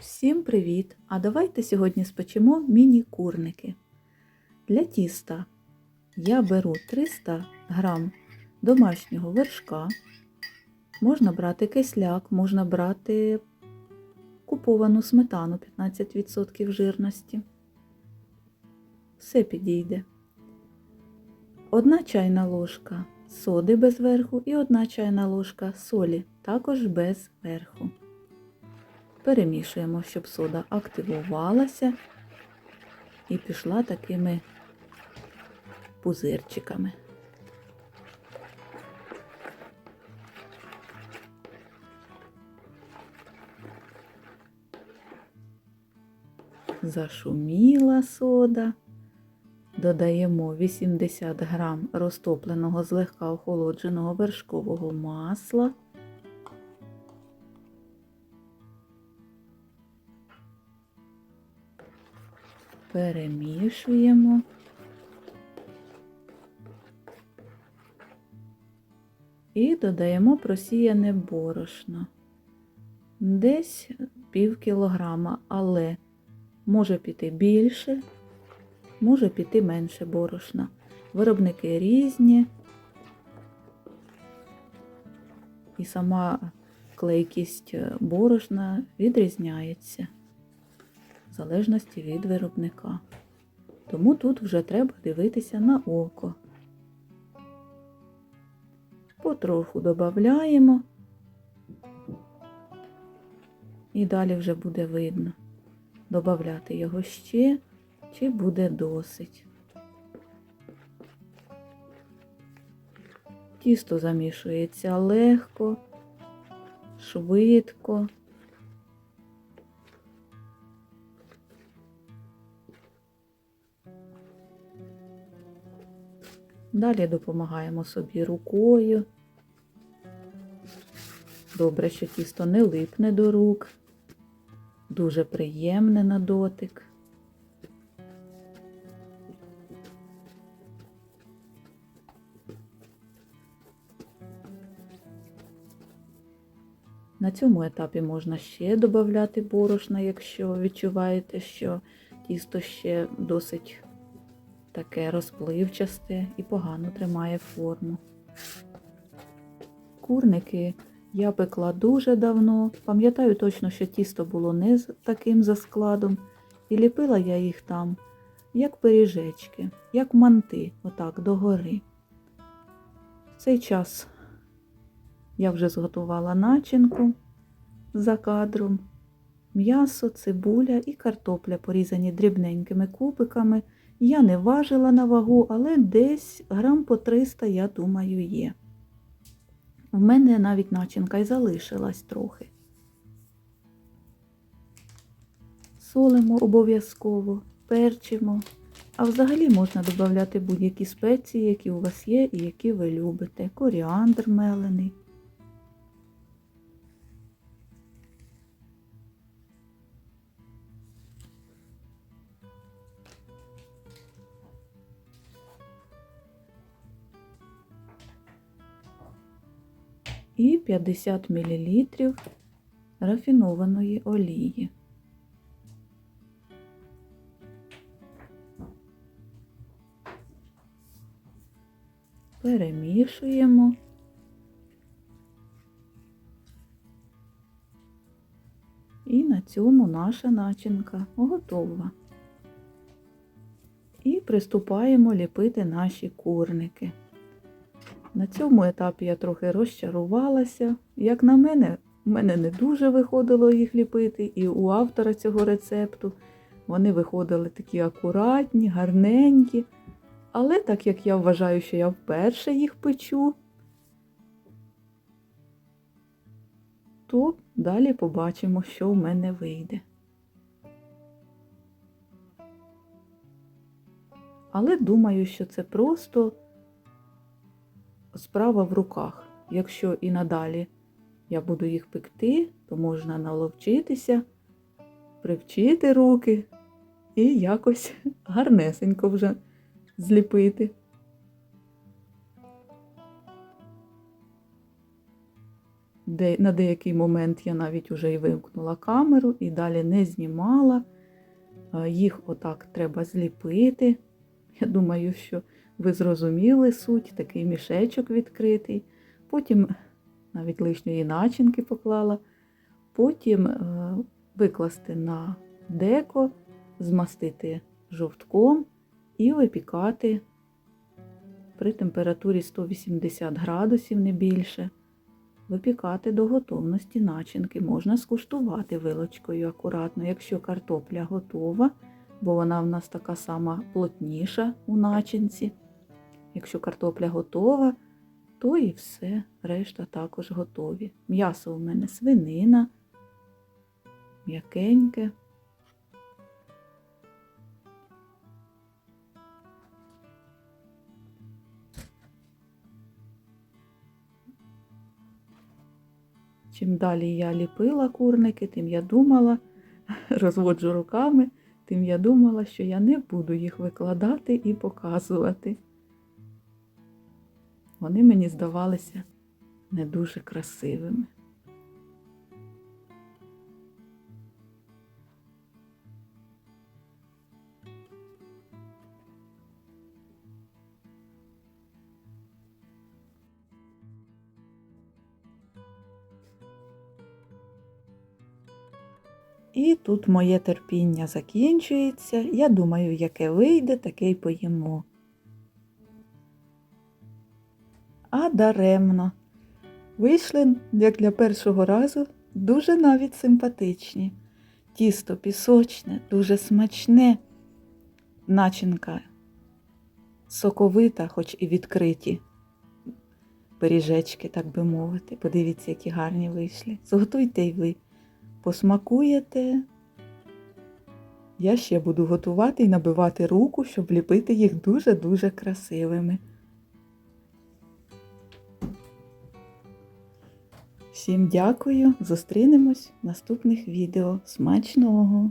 Всім привіт! А давайте сьогодні спечемо міні-курники. Для тіста я беру 300 грам домашнього вершка. Можна брати кисляк, можна брати куповану сметану 15% жирності. Все підійде. Одна чайна ложка соди без верху і одна чайна ложка солі, також без верху. Перемішуємо, щоб сода активувалася і пішла такими пузирчиками. Зашуміла сода. Додаємо 80 грам розтопленого злегка охолодженого вершкового масла. Перемішуємо. І додаємо просіяне борошно. Десь пів кілограма, але може піти більше, може піти менше борошна. Виробники різні. І сама клейкість борошна відрізняється в залежності від виробника. Тому тут вже треба дивитися на око. Потроху додаємо і далі вже буде видно, додати його ще чи буде досить. Тісто замішується легко, швидко. Далі допомагаємо собі рукою. Добре, що тісто не липне до рук, дуже приємне на дотик. На цьому етапі можна ще додати борошна, якщо відчуваєте, що тісто ще досить таке розпливчасте і погано тримає форму. Курники я пекла дуже давно. Пам'ятаю точно, що тісто було не з таким за складом, і ліпила я їх там, як пиріжечки, як манти, отак догори. Цей час я вже зготувала начинку за кадром, м'ясо, цибуля і картопля, порізані дрібненькими кубиками. Я не важила на вагу, але десь грам по 300, я думаю, є. В мене навіть начинка й залишилась трохи. Солимо обов'язково, перчимо, а взагалі можна додати будь-які спеції, які у вас є і які ви любите. Коріандр мелений. І 50 мл рафінованої олії. Перемішуємо. І на цьому наша начинка готова. І приступаємо ліпити наші курники. На цьому етапі я трохи розчарувалася. Як на мене, в мене не дуже виходило їх ліпити, і у автора цього рецепту вони виходили такі акуратні, гарненькі. Але так як я вважаю, що я вперше їх печу, то далі побачимо, що в мене вийде. Але думаю, що це просто справа в руках. Якщо і надалі я буду їх пекти, то можна наловчитися, привчити руки і якось гарнесенько вже зліпити. Де, на деякий момент я навіть уже і вимкнула камеру і далі не знімала. Е, Їх отак треба зліпити. Я думаю, що ви зрозуміли суть, такий мішечок відкритий. Потім навіть лишньої начинки поклала. Потім е, викласти на деко, змастити жовтком і випікати при температурі 180 градусів, не більше. Випікати до готовності начинки можна скуштувати вилочкою акуратно, якщо картопля готова, бо вона в нас така сама плотніша у начинці. Якщо картопля готова, то і все, решта також готові. М'ясо у мене свинина, м'якеньке. Чим далі я ліпила курники, тим я думала, розводжу руками, тим я думала, що я не буду їх викладати і показувати. Вони мені здавалися не дуже красивими. І тут моє терпіння закінчується. Я думаю, яке вийде, таке й поїмо. А даремно. Вийшли, як для першого разу, дуже навіть симпатичні. Тісто пісочне, дуже смачне, начинка соковита, хоч і відкриті пиріжечки, так би мовити. Подивіться, які гарні вийшли. Зготуйте й ви. Посмакуєте. Я ще буду готувати і набивати руку, щоб ліпити їх дуже-дуже красивими. Всім дякую, зустрінемось в наступних відео. Смачного!